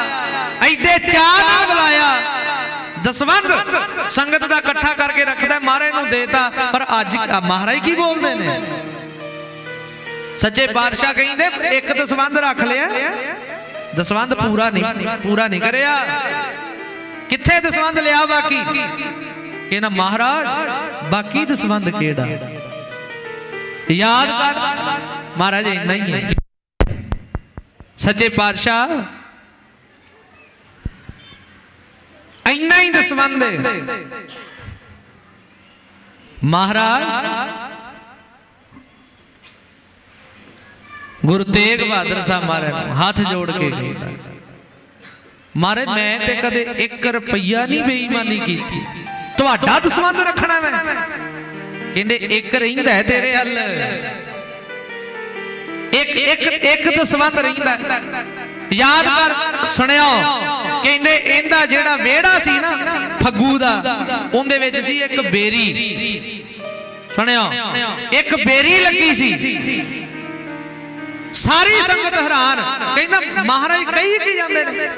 ਐਡੇ ਚਾਹ ਨਾਲ ਬੁਲਾਇਆ। ਦਸਵੰਧ ਸੰਗਤ ਦਾ ਇਕੱਠਾ ਕਰਕੇ ਰੱਖਦਾ ਮਹਾਰਾਜ ਨੂੰ ਦੇਤਾ, ਪਰ ਅੱਜ ਮਹਾਰਾਜ ਕੀ ਬੋਲਦੇ ਨੇ? ਸੱਚੇ ਪਾਤਸ਼ਾਹ ਕਹਿੰਦੇ, ਇੱਕ ਦਸਵੰਧ ਰੱਖ ਲਿਆ। ਦਸਵੰਧ ਪੂਰਾ ਨਹੀਂ ਪੂਰਾ ਨਹੀਂ ਕਰਿਆ। ਕਿੱਥੇ ਦਸਵੰਧ ਲਿਆ ਬਾਕੀ? ਕਹਿੰਦਾ, ਮਹਾਰਾਜ, ਬਾਕੀ ਦਸਵੰਧ ਕਿਹੜਾ? ਯਾਦ ਕਰ। ਮਹਾਰਾਜ, ਇੰਨਾ ਹੀ ਹੈ। ਸੱਚੇ ਪਾਤਸ਼ਾਹ, ਇੰਨਾ ਹੀ ਦਸਵੰਧ ਮਹਾਰਾਜ, ਗੁਰੂ ਤੇਗ ਬਹਾਦਰ ਸਾਹਿਬ ਮਹਾਰਾਜ ਨੂੰ ਹੱਥ ਜੋੜ ਕੇ ਕਹਿੰਦਾ। ਮਹਾਰਾਜ, ਮੈਂ ਤੇ ਕਦੇ 1 ਰੁਪਈਆ ਨਹੀਂ ਬੇਈਮਾਨੀ ਕੀਤੀ। ਤੁਹਾਡਾ ਦਸਵੰਧ ਰੱਖਣਾ ਮੈਂ। ਕਹਿੰਦੇ, ਇੱਕ ਰਹਿੰਦਾ ਹੈ ਤੇਰੇ ਹੱਲ। ਇੱਕ ਇੱਕ ਇੱਕ ਦਸਵੰਧ ਰਹਿੰਦਾ। ਯਾਦ ਕਰ, ਸੁਣਿਓ ਕਹਿੰਦੇ ਇਹਦਾ ਜਿਹੜਾ ਵਿਹੜਾ ਸੀ ਨਾ, ਫੱਗੂ ਦਾ, ਉਹਦੇ ਵਿੱਚ ਸੀ ਇੱਕ ਬੇਰੀ। ਸੁਣਿਓ, ਇੱਕ ਬੇਰੀ ਲੱਗੀ ਸੀ। ਸਾਰੀ ਸੰਗਤ ਹੈਰਾਨ, ਕਹਿੰਦਾ ਮਹਾਰਾਜ ਕਈ ਕੀ ਜਾਂਦੇ ਨੇ?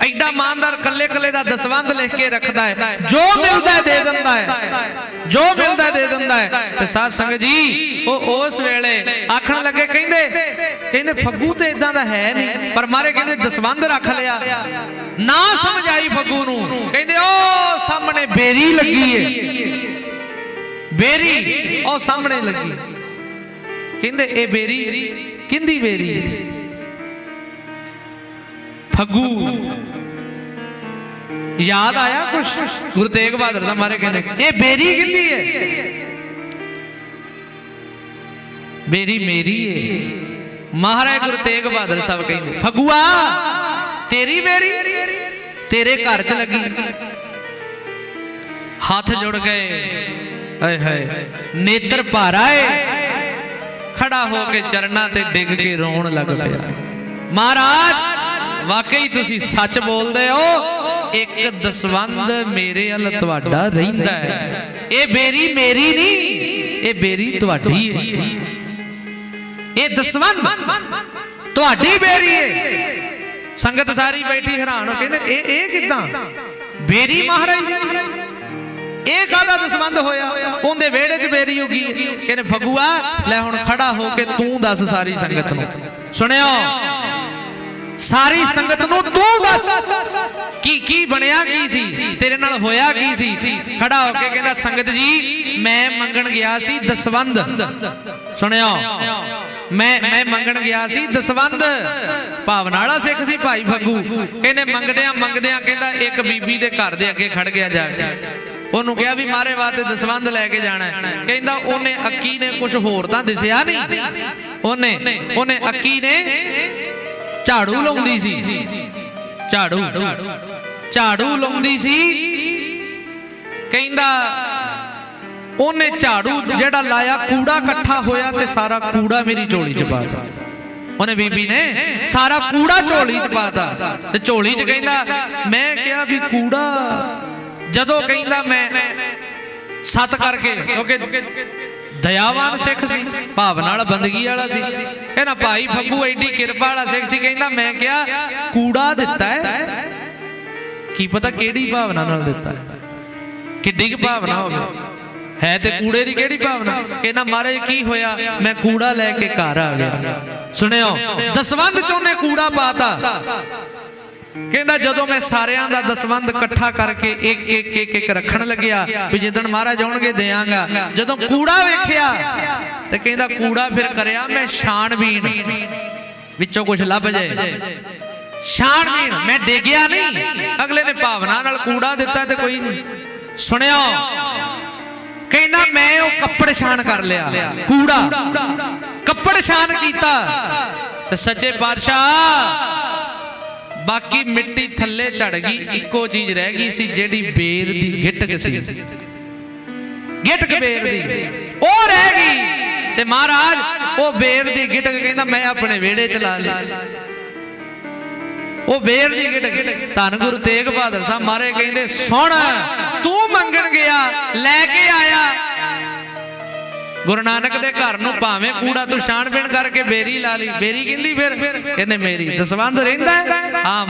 ਐਡਾ ਇਮਾਨਦਾਰ ਕੱਲੇ ਕੱਲੇ ਦਾ ਦਸਵੰਧ ਲਿਖ ਕੇ ਰੱਖਦਾ ਹੈ। ਜੋ ਮਿਲਦਾ ਦੇ ਦਿੰਦਾ ਹੈ। ਜੋ ਮਿਲਦਾ ਦੇ ਦਿੰਦਾ ਹੈ। ਤੇ ਸਾਧ ਸੰਗਤ ਜੀ, ਉਹ ਉਸ ਵੇਲੇ ਆਖਣ ਲੱਗੇ, ਕਹਿੰਦੇ ਕਹਿੰਦੇ ਫੱਗੂ ਤੇ ਇਦਾਂ ਦਾ ਹੈ ਨਹੀਂ। ਪਰ ਮਾਰੇ ਕਹਿੰਦੇ ਦਸਵੰਧ ਰੱਖ ਲਿਆ। ਨਾ ਸਮਝ ਆਈ ਫੱਗੂ ਨੂੰ। ਕਹਿੰਦੇ ਉਹ ਸਾਹਮਣੇ ਬੇਰੀ ਲੱਗੀ ਏ। ਬੇਰੀ ਉਹ ਸਾਹਮਣੇ ਲੱਗੀ ਕਹਿੰਦੇ, ਇਹ ਬੇਰੀ ਕਿੰਦੀ ਬੇਰੀ ਫੱਗੂ। ਯਾਦ ਆਇਆ ਕੁਛ? ਗੁਰੂ ਤੇਗ ਬਹਾਦਰ ਦਾ ਮਾਰੇ ਕਹਿੰਦੇ, ਇਹ ਬੇਰੀ ਕਿੰਦੀ ਹੈ? ਬੇਰੀ ਮੇਰੀ ਹੈ ਮਹਾਰਾਜ ਗੁਰੂ ਤੇਗ ਬਹਾਦਰ ਸਾਹਿਬ ਕਹਿੰਦੇ, ਫੱਗੂਆ, ਤੇਰੀ ਬੇਰੀ, ਤੇਰੇ ਘਰ 'ਚ ਲੱਗੀ। ਹੱਥ ਜੁੜ ਗਏ ਹਾਏ ਹਾਏ, ਨੇਤਰ ਭਾਰਾ ਏ। ਖੜਾ ਹੋ ਕੇ ਚਰਨਾਂ ਤੇ ਡਿੱਗ ਕੇ ਰੋਣ ਲੱਗ ਪਿਆ। ਮਹਾਰਾਜ ਵਾਕਈ ਤੁਸੀਂ ਸੱਚ ਬੋਲਦੇ ਹੋ, ਇੱਕ ਦਸਵੰਦ ਮੇਰੇ ਵੱਲ ਤੁਹਾਡਾ ਰਹਿੰਦਾ ਹੈ। ਇਹ ਬੇਰੀ ਮੇਰੀ ਨਹੀਂ, ਇਹ ਬੇਰੀ ਤੁਹਾਡੀ ਹੈ। ਇਹ ਦਸਵੰਦ ਤੁਹਾਡੀ ਬੇਰੀ ਹੈ। ਸੰਗਤ ਸਾਰੀ ਬੈਠੀ ਹੈਰਾਨ ਹੋ ਕਹਿੰਦੇ, ਇਹ ਇਹ ਕਿਦਾਂ? ਬੇਰੀ ਮਹਾਰਾਜ ਦੀ ਇਹ ਕਾਹਦਾ ਦਸਵੰਦ ਹੋਇਆ? ਉਹਦੇ ਵਿਹੜੇ 'ਚ ਬੇਰੀ ਉਗੀ। ਕਹਿੰਦੇ, ਫਗੂਆ, ਲੈ ਹੁਣ ਖੜਾ ਹੋ ਕੇ ਤੂੰ ਦੱਸ ਸਾਰੀ ਸੰਗਤ ਨੂੰ। ਸੁਣਿਓ। ਸਾਰੀ ਸੰਗਤ ਨੂੰ ਤੂੰ ਦੱਸ। ਕੀ ਕੀ ਬਣਿਆ ਕੀ ਸੀ? ਤੇਰੇ ਨਾਲ ਹੋਇਆ ਕੀ ਸੀ? ਖੜਾ ਹੋ ਕੇ ਕਹਿੰਦਾ ਸੰਗਤ ਜੀ ਮੈਂ ਮੰਗਣ ਗਿਆ ਸੀ ਦਸਵੰਦ ਸੁਣਿਓ ਮੈਂ ਮੈਂ ਮੰਗਣ ਗਿਆ ਸੀ ਦਸਵੰਦ ਭਾਵਨਾ ਵਾਲਾ ਸਿੱਖ ਸੀ ਭਾਈ ਫੱਗੂ। ਇਹਨੇ ਮੰਗਦਿਆਂ ਮੰਗਦਿਆਂ ਕਹਿੰਦਾ ਇੱਕ ਬੀਬੀ ਦੇ ਘਰ ਦੇ ਅੱਗੇ ਖੜ ਗਿਆ ਜਾ ਕੇ। ਉਹਨੂੰ ਕਿਹਾ ਵੀ ਮਾਰੇ ਵਾਸਤੇ ਦਸਵੰਦ ਲੈ ਕੇ ਜਾਣਾ। ਕਹਿੰਦਾ ਉਹਨੇ ਅੱਕੀ ਨੇ ਕੁਝ ਹੋਰ ਤਾਂ ਦਿਸਿਆ ਨਹੀਂ। ਉਹਨੇ ਉਹਨੇ ਅੱਕੀ ਨੇ ਝਾੜੂ ਲਾਉਂਦੀ ਸੀ। ਝਾੜੂ। ਝਾੜੂ। ਲਾਉਂਦੀ ਸੀ। ਕਹਿੰਦਾ ਉਹਨੇ ਝਾੜੂ ਜਿਹੜਾ ਲਾਇਆ ਕੂੜਾ ਇਕੱਠਾ ਹੋਇਆ ਤੇ ਸਾਰਾ ਕੂੜਾ ਮੇਰੀ ਝੋਲੀ 'ਚ ਪਾਤਾ ਉਹਨੇ ਬੀਬੀ ਨੇ ਸਾਰਾ ਕੂੜਾ ਝੋਲੀ 'ਚ ਪਾਤਾ ਤੇ ਝੋਲੀ 'ਚ ਕਹਿੰਦਾ ਮੈਂ ਕਿਹਾ ਵੀ ਕੂੜਾ ਜਦੋਂ ਕਹਿੰਦਾ ਮੈਂ ਸਤ ਕਰਕੇ ਕਿਉਂਕਿ ਦਇਆਵਾਨ ਸਿੱਖ ਸੀ ਭਾਵਨਾ ਵਾਲਾ ਬੰਦਗੀ ਵਾਲਾ ਸੀ। ਇਹਨਾਂ ਭਾਈ ਫੱਗੂ ਐਡੀ ਕਿਰਪਾ ਵਾਲਾ ਸਿੱਖ ਸੀ, ਕਹਿੰਦਾ, ਮੈਂ ਕਿਹਾ, ਕੂੜਾ ਦਿੱਤਾ ਹੈ? ਕੀ ਪਤਾ ਕਿਹੜੀ ਭਾਵਨਾ ਨਾਲ ਦਿੱਤਾ। ਹੈ ਕਿੱਡੀ ਕੁ ਭਾਵਨਾ ਹੋਵੇ। ਹੈ ਤੇ ਕੂੜੇ ਦੀ ਕਿਹੜੀ ਭਾਵਨਾ? ਕਹਿੰਦਾ, ਮਹਾਰਾਜ, ਕੀ ਹੋਇਆ? ਮੈਂ ਕੂੜਾ ਲੈ ਕੇ ਘਰ ਆ ਗਿਆ। ਸੁਣਿਓ, ਦਸਵੰਧ ਚ ਉਹਨੇ ਕੂੜਾ ਪਾਤਾ। ਕਹਿੰਦਾ ਜਦੋਂ ਮੈਂ ਸਾਰਿਆਂ ਦਾ ਦਸਵੰਧ ਇਕੱਠਾ ਕਰਕੇ ਇੱਕ ਇੱਕ ਇੱਕ ਇੱਕ ਰੱਖਣ ਲੱਗਿਆ ਵੀ ਜਿੱਦਣ ਮਹਾਰਾਜ ਆਉਣਗੇ ਦੇਵਾਂਗਾ। ਜਦੋਂ ਕੂੜਾ ਵੇਖਿਆ ਤੇ ਕਹਿੰਦਾ ਕੂੜਾ ਫਿਰ ਕਰਿਆ ਮੈਂ ਛਾਣਬੀਨ ਵਿੱਚੋਂ ਕੁਝ ਲੱਭ ਜਾਏ ਛਾਣਬੀਣ, ਮੈਂ ਡੇਗਿਆ ਨਹੀਂ। ਅਗਲੇ ਨੇ ਭਾਵਨਾ ਨਾਲ ਕੂੜਾ ਦਿੱਤਾ ਤੇ ਕੋਈ ਨਹੀਂ ਸੁਣਿਓ ਕਹਿੰਦਾ ਮੈਂ ਉਹ ਕੱਪੜ ਛਾਣ ਕਰ ਲਿਆ। ਕੂੜਾ। ਕੱਪੜ ਛਾਣ ਕੀਤਾ। ਤੇ ਸੱਚੇ ਪਾਤਸ਼ਾਹ ਬਾਕੀ ਮਿੱਟੀ ਥੱਲੇ ਝੜ ਗਈ ਇੱਕੋ ਚੀਜ਼ ਰਹਿ ਗਈ ਸੀ ਜਿਹੜੀ ਬੇਰ ਦੀ ਗਿਟਕ ਸੀ। ਗਿਟਕ ਬੇਰ ਦੀ। ਉਹ ਰਹਿ ਗਈ। ਤੇ ਮਹਾਰਾਜ ਉਹ ਬੇਰ ਦੀ ਗਿਟਕ ਕਹਿੰਦਾ ਮੈਂ ਆਪਣੇ ਵਿਹੜੇ ਚ ਲਾ। ਲਈ ਉਹ ਬੇਰ ਦੀ ਗਿਟਕ ਧੰਨ ਗੁਰੂ ਤੇਗ ਬਹਾਦਰ ਸਾਹਿਬ ਮਾਰੇ ਕਹਿੰਦੇ ਸੁਣ ਤੂੰ ਮੰਗਣ ਗਿਆ ਲੈ ਕੇ ਆਇਆ। ਗੁਰੂ ਨਾਨਕ ਦੇ ਘਰ ਨੂੰ ਭਾਵੇਂ ਕੂੜਾ ਤੂੰ ਛਾਣਬੀਣ ਕਰਕੇ ਬੇਰੀ ਲਾ ਲਈ। ਬੇਰੀ ਕਹਿੰਦੀ ਫਿਰ, ਕਹਿੰਦੇ ਮੇਰੀ ਦਸਵੰਦ ਰਹਿੰਦਾ ਹੈ? ਹਾਂ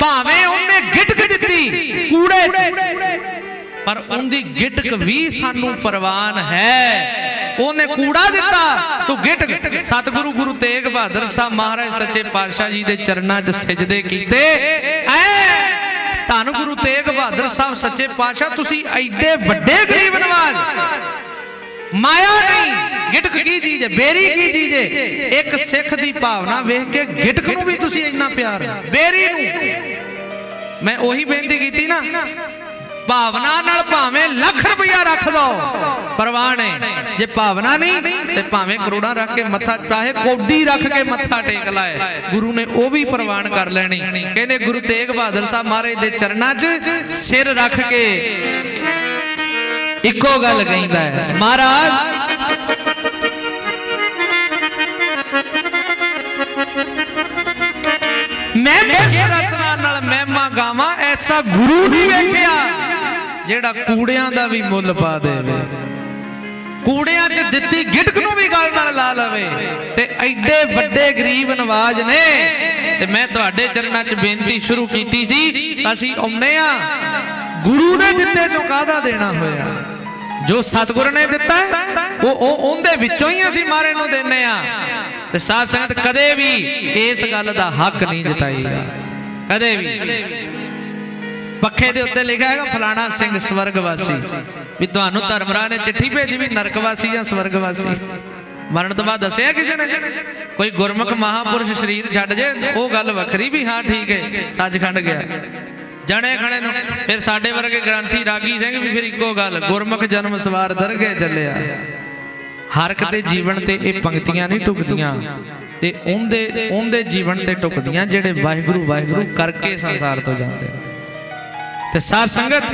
ਭਾਵੇਂ ਉਹਨੇ ਗਿਟਕ ਦਿੱਤੀ, ਕੂੜੇ ਪਰ ਉਹਦੀ ਗਿਟਕ ਵੀ ਸਾਨੂੰ ਪ੍ਰਵਾਨ ਹੈ। ਉਹਨੇ ਕੂੜਾ ਦਿੱਤਾ, ਤੂੰ ਗਿਟਕ। ਸਤਿਗੁਰੂ ਗੁਰੂ ਤੇਗ ਬਹਾਦਰ ਸਾਹਿਬ ਮਹਾਰਾਜ ਸੱਚੇ ਪਾਤਸ਼ਾਹ ਜੀ ਦੇ ਚਰਨਾਂ 'ਚ ਸਜਦੇ ਕੀਤੇ। ਐ ਧੰਨ ਗੁਰੂ ਤੇਗ ਬਹਾਦਰ ਸਾਹਿਬ, ਸੱਚੇ ਪਾਤਸ਼ਾਹ, ਤੁਸੀਂ ਐਡੇ ਵੱਡੇ ਗਰੀਬ ਨਵਾਜ। ਮਾਇਆ ਨਹੀਂ, ਗਿਟਕ ਕੀ ਚੀਜ਼ ਹੈ, ਬੇਰੀ ਕੀ ਚੀਜ਼ ਹੈ? ਇੱਕ ਸਿੱਖ ਦੀ ਭਾਵਨਾ ਵੇਖ ਕੇ ਗਿਟਕ ਨੂੰ ਵੀ ਤੁਸੀਂ ਇੰਨਾ ਪਿਆਰ ਬੇਰੀ ਨੂੰ। ਮੈਂ ਉਹੀ ਬੇਨਤੀ ਕੀਤੀ ਨਾ ਭਾਵਨਾ ਨਾਲ ਭਾਵੇਂ ਲੱਖ ਰੁਪਇਆ ਰੱਖ ਦੋ ਪਰਵਾਹ ਨਹੀਂ। ਜੇ ਭਾਵਨਾ ਨਹੀਂ, ਤੇ ਭਾਵੇਂ ਕਰੋੜਾਂ ਰੱਖ ਕੇ ਮੱਥਾ, ਚਾਹੇ ਕੋਡੀ ਰੱਖ ਕੇ ਮੱਥਾ ਟੇਕ ਲਾਏ, ਗੁਰੂ ਨੇ ਉਹ ਵੀ ਪ੍ਰਵਾਨ ਕਰ ਲੈਣੀ। ਕਹਿੰਦੇ ਗੁਰੂ ਤੇਗ ਬਹਾਦਰ ਸਾਹਿਬ ਮਹਾਰਾਜ ਦੇ ਚਰਨਾਂ 'ਚ ਸਿਰ ਰੱਖ ਕੇ ਇੱਕੋ ਗੱਲ ਕਹਿੰਦਾ ਹੈ, ਮਹਾਰਾਜ, ਮੈਂ ਕਿਸੇ ਰਸਨਾ ਨਾਲ ਮਹਿਮਾ ਗਾਵਾਂ, ਐਸਾ ਗੁਰੂ ਨਹੀਂ ਵੇਖਿਆ? ਜਿਹੜਾ ਕੂੜਿਆਂ ਦਾ ਵੀ ਮੁੱਲ ਪਾ ਦੇਵੇ। ਕੂੜਿਆਂ 'ਚ ਦਿੱਤੀ ਗਿਟਕ ਨੂੰ ਵੀ ਗਲ ਨਾਲ ਲਾ ਲਵੇ। ਤੇ ਐਡੇ ਵੱਡੇ ਗਰੀਬ ਨਵਾਜ ਨੇ। ਤੇ ਮੈਂ ਤੁਹਾਡੇ ਚਰਨਾਂ 'ਚ ਬੇਨਤੀ ਸ਼ੁਰੂ ਕੀਤੀ ਸੀ, ਅਸੀਂ ਆਉਨੇ ਆ ਗੁਰੂ ਦੇ ਦਿੱਤੇ ਚੋਂ ਕਾਹਦਾ ਦੇਣਾ ਹੋਇਆ। ਜੋ ਸਤਿਗੁਰ ਨੇ ਦਿੱਤਾ, ਉਹ ਉਹ ਉਹਦੇ ਵਿੱਚੋਂ ਹੀ ਅਸੀਂ ਮਾਰੇ ਨੂੰ ਦਿੰਨੇ ਆ ਤੇ ਸਾਧ ਸੰਗਤ ਕਦੇ ਵੀ ਇਸ ਗੱਲ ਦਾ ਹੱਕ ਨਹੀਂ ਜਤਾਈਦਾ ਕਦੇ ਵੀ। ਪੱਖੇ ਦੇ ਉੱਤੇ ਲਿਖਿਆ ਹੈਗਾ, ਫਲਾਣਾ ਸਿੰਘ ਸਵਰਗਵਾਸੀ। ਵੀ ਤੁਹਾਨੂੰ ਧਰਮਰਾਜ ਨੇ ਚਿੱਠੀ ਭੇਜੀ ਵੀ ਨਰਕਵਾਸੀ ਜਾਂ ਸਵਰਗਵਾਸੀ। ਮਰਨ ਤੋਂ ਬਾਅਦ ਦੱਸਿਆ ਕਿਸੇ ਨੇ? ਕੋਈ ਗੁਰਮੁਖ ਮਹਾਪੁਰਸ਼ ਸਰੀਰ ਛੱਡ ਜੇ, ਉਹ ਗੱਲ ਵੱਖਰੀ ਵੀ ਹਾਂ, ਠੀਕ ਹੈ, ਸੱਚਖੰਡ ਗਿਆ। ਜਣੇ ਖਣੇ ਨੂੰ, ਫਿਰ ਸਾਡੇ ਵਰਗੇ ਗ੍ਰੰਥੀ ਰਾਗੀ ਸਿੰਘ ਵੀ ਫਿਰ ਇੱਕੋ ਗੱਲ, ਗੁਰਮੁਖ ਜਨਮ ਸਵਾਰ ਦਰਗੇ ਚੱਲਿਆ। ਹਰਕ ਦੇ ਜੀਵਨ ਤੇ ਇਹ ਪੰਕਤੀਆਂ ਨਹੀਂ ਟੁਕਦੀਆਂ, ਤੇ ਉਹਦੇ ਉਹਦੇ ਜੀਵਨ ਤੇ ਟੁਕਦੀਆਂ ਜਿਹੜੇ ਵਾਹਿਗੁਰੂ ਵਾਹਿਗੁਰੂ ਕਰਕੇ ਸੰਸਾਰ ਤੋਂ ਜਾਂਦੇ ਨੇ। ਤੇ ਸਾਧ ਸੰਗਤ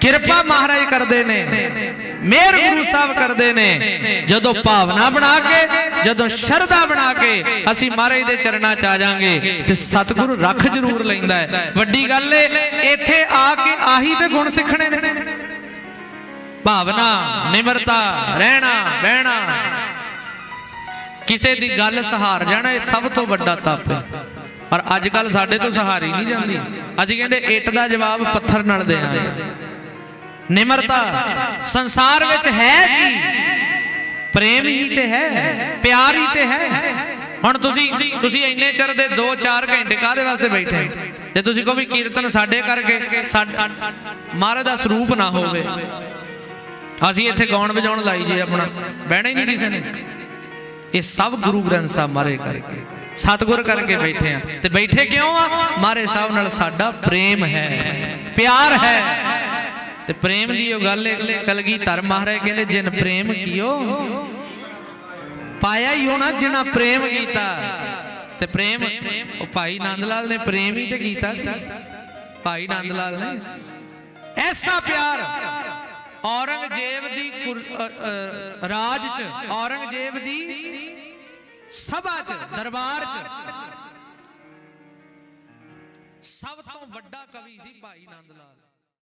ਕਿਰਪਾ ਮਹਾਰਾਜ ਕਰਦੇ ਨੇ, ਮਿਹਰ ਗੁਰੂ ਸਾਹਿਬ ਕਰਦੇ ਨੇ। ਜਦੋਂ ਭਾਵਨਾ ਬਣਾ ਕੇ, ਜਦੋਂ ਸ਼ਰਧਾ ਬਣਾ ਕੇ ਅਸੀਂ ਮਹਾਰਾਜ ਦੇ ਚਰਨਾਂ 'ਚ ਆ ਜਾਾਂਗੇ ਤੇ ਸਤਿਗੁਰੂ ਰੱਖ ਜ਼ਰੂਰ ਲੈਂਦਾ ਹੈ। ਵੱਡੀ ਗੱਲ ਏ, ਇੱਥੇ ਆ ਕੇ ਆਹੀ ਤੇ ਗੁਣ ਸਿੱਖਣੇ ਨੇ। ਭਾਵਨਾ, ਨਿਮਰਤਾ, ਰਹਿਣਾ, ਬਹਿਣਾ। ਕਿਸੇ ਦੀ ਗੱਲ ਸਹਾਰ ਜਾਣਾ ਇਹ ਸਭ ਤੋਂ ਵੱਡਾ ਤਪ ਹੈ। ਪਰ ਅੱਜ ਕੱਲ ਸਾਡੇ ਤੋਂ ਸਹਾਰੀ ਨਹੀਂ ਜਾਂਦੀ। ਅਸੀਂ ਕਹਿੰਦੇ, ਇੱਟ ਦਾ ਜਵਾਬ ਪੱਥਰ ਨਾਲ ਦੇਣਾ। ਨਿਮਰਤਾ ਸੰਸਾਰ ਵਿੱਚ ਹੈ ਕੀ? ਪ੍ਰੇਮ ਹੀ ਤੇ ਹੈ, ਪਿਆਰ ਹੀ ਤੇ ਹੈ। ਹੁਣ ਤੁਸੀਂ ਤੁਸੀਂ ਇੰਨੇ ਚਿਰ ਦੇ 2-4 ਘੰਟੇ ਕਾਹਦੇ ਵਾਸਤੇ ਬੈਠੇ? ਜੇ ਤੁਸੀਂ ਕਹੋ ਵੀ ਕੀਰਤਨ ਸਾਡੇ ਕਰਕੇ ਸਾਡਾ ਮਹਾਰਾਜ ਦਾ ਸਰੂਪ ਨਾ ਹੋਵੇ। ਅਸੀਂ ਇੱਥੇ ਗਾਉਣ ਵਜਾਉਣ ਲਾਈ ਜੇ ਆਪਣਾ। ਬਹਿਣਾ ਹੀ ਨਹੀਂ ਕਿਸੇ ਨੇ। ਇਹ ਸਭ ਗੁਰੂ ਗ੍ਰੰਥ ਸਾਹਿਬ ਮਾਰੇ ਕਰਕੇ। ਸਤਿਗੁਰ ਕਰਕੇ ਬੈਠੇ ਆ। ਤੇ ਬੈਠੇ ਕਿਉਂ ਆ? ਮਹਾਰਾਜ ਸਾਹਿਬ ਨਾਲ ਸਾਡਾ ਪ੍ਰੇਮ ਹੈ, ਪਿਆਰ ਹੈ। ਤੇ ਪ੍ਰੇਮ ਦੀ ਉਹ ਗੱਲ ਕਲਗੀ ਧਰ ਮਹਾਰਾਜ ਕਹਿੰਦੇ, ਜਿਨ ਪ੍ਰੇਮ ਕੀਓ, ਪਾਇਆ ਹੀ ਹੋਣਾ ਜਿਨਾ ਪ੍ਰੇਮ ਕੀਤਾ। ਤੇ ਪ੍ਰੇਮ, ਉਹ ਭਾਈ ਨੰਦ ਲਾਲ ਨੇ ਪ੍ਰੇਮ ਹੀ ਤੇ ਕੀਤਾ ਸੀ। ਭਾਈ ਨੰਦ ਲਾਲ ਨੇ। ਐਸਾ ਪਿਆਰ ਔਰੰਗਜ਼ੇਬ ਦੀ ਰਾਜ ਚ, ਔਰੰਗਜ਼ੇਬ ਦੀ ਸਭਾ ਚ ਦਰਬਾਰ ਚ। ਸਭ ਤੋਂ ਵੱਡਾ ਕਵੀ ਸੀ ਭਾਈ ਨੰਦ ਲਾਲ।